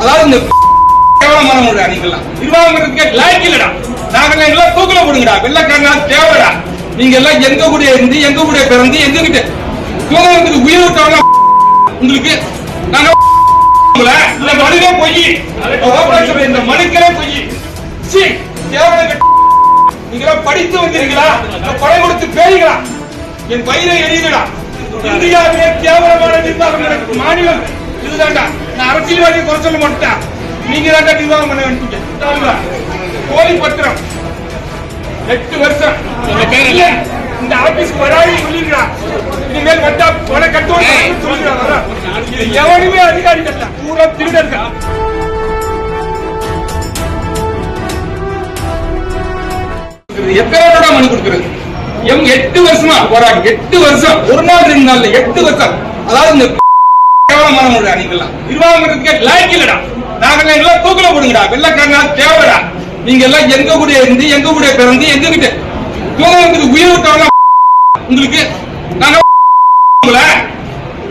அதாவது இந்த கேவலமான முறை நீங்கெல்லாம் நிர்வாகத்துக்கே லாய்க்கு இல்லடா. நாங்க எல்லாம் தூக்கல போடுங்கடா. வெள்ளக்காரனா தேவைடா. நீங்க எல்லாம் எங்க கூட இருந்து எங்க கூட பிறந்து எங்க கிட்ட சுதந்திரத்துக்கு உயிர் விட்டவங்க உங்களுக்கு நாங்க இந்த மனுவே பொய். இந்த மனுக்களே பொய். சி கேவலம் கெட்ட படித்து வந்தீர்களா? படை கொடுத்து பேய்களா? என் பயிரை எரியுதுடா. இந்தியாவிலே கேவலமான நிர்வாகம் நடக்கும் மாநிலம் இதுதான்டா. நான் அரசியல்வாதியை குறை சொல்ல மாட்டேன். நீங்க தான்டா நிர்வாகம் பண்ண வேண்டிய கோழி பத்திரம். எட்டு வருஷம். இந்த ஆபீஸ் வராது சொல்லிடுறா. இனிமேல் வந்தா கொலை கட்டுவோம் சொல்லிடுறா. இது எவனுமே அதிகாரி கட்ட பூரா திருடர்கள் எத்தனை தடவை மனு கொடுக்கிறது? எம் எட்டு வருஷமா? போராடி. எட்டு வருஷம். ஒரு நாள் ரெண்டு நாள்ல எட்டு வருஷம். அதாவது இந்த கேவலமான முறை நீங்கெல்லாம் நிர்வாகத்துக்கே லாய்க்கு இல்லடா. நாங்கள் எல்லாம் தூக்கில போடுங்கடா. வெள்ளக்காரனா தேவைடா நீங்க எல்லாம் எங்க கூட இருந்து எங்க கூட பிறந்து எங்க கிட்ட சுதந்திரத்துக்கு உயிர் விட்டவங்க உங்களுக்கு. நாங்க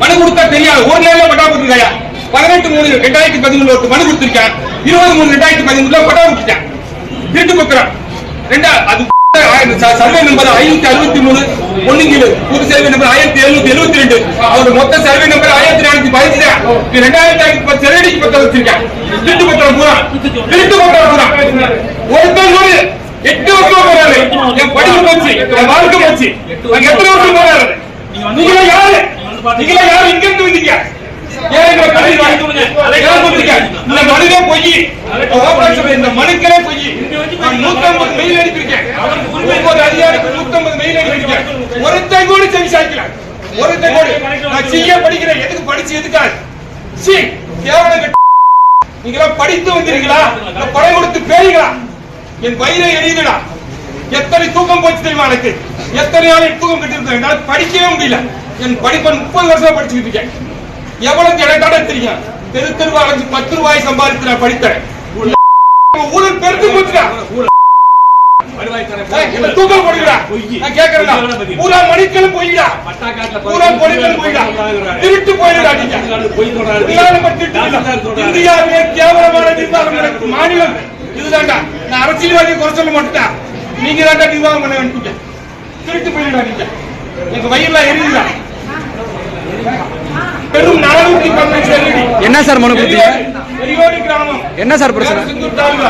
மனு கொடுத்தா தெரியாது. ஒரு நேரம் பட்டா கொடுத்துருக்காயா? பதினெட்டு மூணு ரெண்டாயிரத்தி பதிமூணுல ஒரு மனு கொடுத்திருக்கேன். இருபது மூணு ரெண்டாயிரத்தி பதிமூணுல பட்டா கொடுத்துட்டேன். திருட்டு பத்திரம். ரெண்டா அது சர்வே நம்பர் ஐநூத்தி அறுபத்தி மூணு ஒண்ணுங்கிலு புது சர்வே நம்பர் ஆயிரத்தி எழுநூத்தி எழுபத்தி ரெண்டு. அவரோட மொத்த சர்வே நம்பர் ஆயிரத்தி நானூத்தி பதினஞ்சு இது ரெண்டாயிரத்தி பத்து செரடிக்கு பத்திரம் வச்சிருக்கேன். திருட்டு பத்திரம் பூரா. திருட்டு பத்திரம் பூரா. ஒருத்தன் கூட எட்டு வருஷம் போறாரு. என் படிப்பு போச்சு என் வாழ்க்கை போச்சு. எத்தனை வருஷம் போறாரு? நீங்களா யாரு? நீங்களா யாரு? இங்க இருந்து வந்தீங்க? இந்த மனுக்களே பொய். 150 மெயில் அனுப்பியிருக்கேன். அதிகாரிக்கும் 150 மெயில் அனுப்பியிருக்கேன். ஒருத்தன் கூட செவி சாய்க்கல. ஒருத்தன் கூட. நான் CA படிக்கிறேன். எதுக்கு படிச்சு எதுக்காக? சீ, கேவலம் கெட்ட நீங்களாம் படித்து வந்தீங்களா கொடுத்து பேய்களா என் வயிறை எரியுதுடா. எத்தனை தூக்கம் போச்சு தெரியுமா எனக்கு? எத்தனை நாள் தூக்கம் கட்டிருக்கேன் என்னால படிக்கவே முடியல. என் படிப்பை முப்பது வருஷமா படிச்சுக்கிட்டு இருக்கேன். எவ்வளவு எனக்கான தெரியும் தெரு தெருவா அலைஞ்சு பத்து ரூபாய் சம்பாதித்து நான் படித்தேன். ஊழல் பெருத்து போச்சுடா. தூக்கம் போடுங்கடா நான் பூரா மணிக்கலும் போயிடா. பூரா போயிடா. திருட்டு போயிடா நீங்க. இந்தியாவிலே கேவலமான நிர்வாகம் மாநிலம். இதுதான்டா. நான் அரசியல்வாதியை குறை சொல்ல மாட்டேன் நீங்க தான்டா நிர்வாகம் பண்ண வேண்டிய திருட்டு போயிடா நீங்க. எங்க வயிறுல எரியுதா பெரும் செல்லடி என்ன சார் மனு என்ன சார் பிரச்சனை? சிந்தூர் தாலுகா.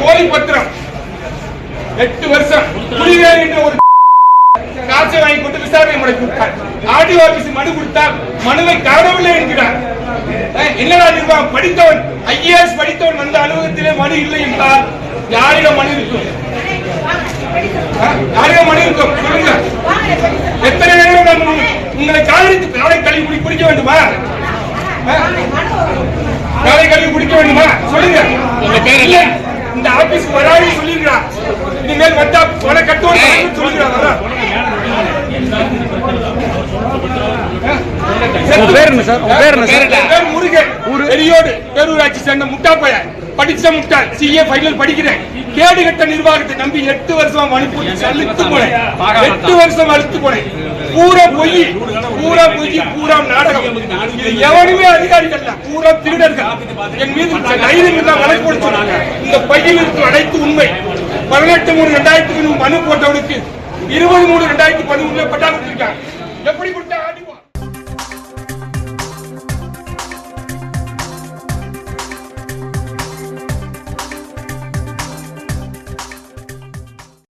கோழி பத்திரம் எட்டு வருஷம் புலிவேல் என்ற ஒரு காசை வாங்கி கொண்டு விசாரணை முறைக்கு விட்டார். ஆடியோ ஆபீஸ் மனு கொடுத்தார். மனுவை காணவில்லை என்கிறார். என்னடா நிர்வாகம்? படித்தவன் ஐஏஎஸ் படித்தவன் வந்த அலுவலகத்திலே மனு இல்லை என்றால் யாரிடம் மனு இருக்கும்? யாரிடம் மனு இருக்கும்? சொல்லுங்க. எத்தனை நேரம் உங்களை காதலித்து காலை கழுவி குடி குடிக்க வேண்டுமா? காலை கழுவி குடிக்க வேண்டுமா? சொல்லுங்க. இந்த ஆபீஸ் வராது சொல்லிருக்கா இனிமேல் வந்தா கொலை கட்டுவோம் பேர் என்ன சார்? பேர் என்ன சார்? பேர் முருகன். பெரியோடு பேரூராட்சி சேர்ந்த முட்டா பையன் படிச்ச முட்டாள். சிஏ ஃபைனல் படிக்கிறேன். கேடு கட்ட நிர்வாகத்தை நம்பி எட்டு வருஷம் அனுப்பி அழுத்து போனேன். எட்டு வருஷம் அழுத்து போனேன். பூரா பொய் பூரா பொய் பூரா நாடகம். எவனுமே அதிகாரிகள் இல்ல. பூரா திருடர்கள். என் மீது தைரியம் இருந்தா வழக்கு சொன்னாங்க. இந்த பையில் இருக்கும் அனைத்து உண்மை. பதினெட்டு மூணு ரெண்டாயிரத்தி மனு போட்டவனுக்கு இருபது மூணு ரெண்டாயிரத்தி பதிமூணுல பட்டா கொடுத்திருக்காங்க. எப்படி கொடுத்தா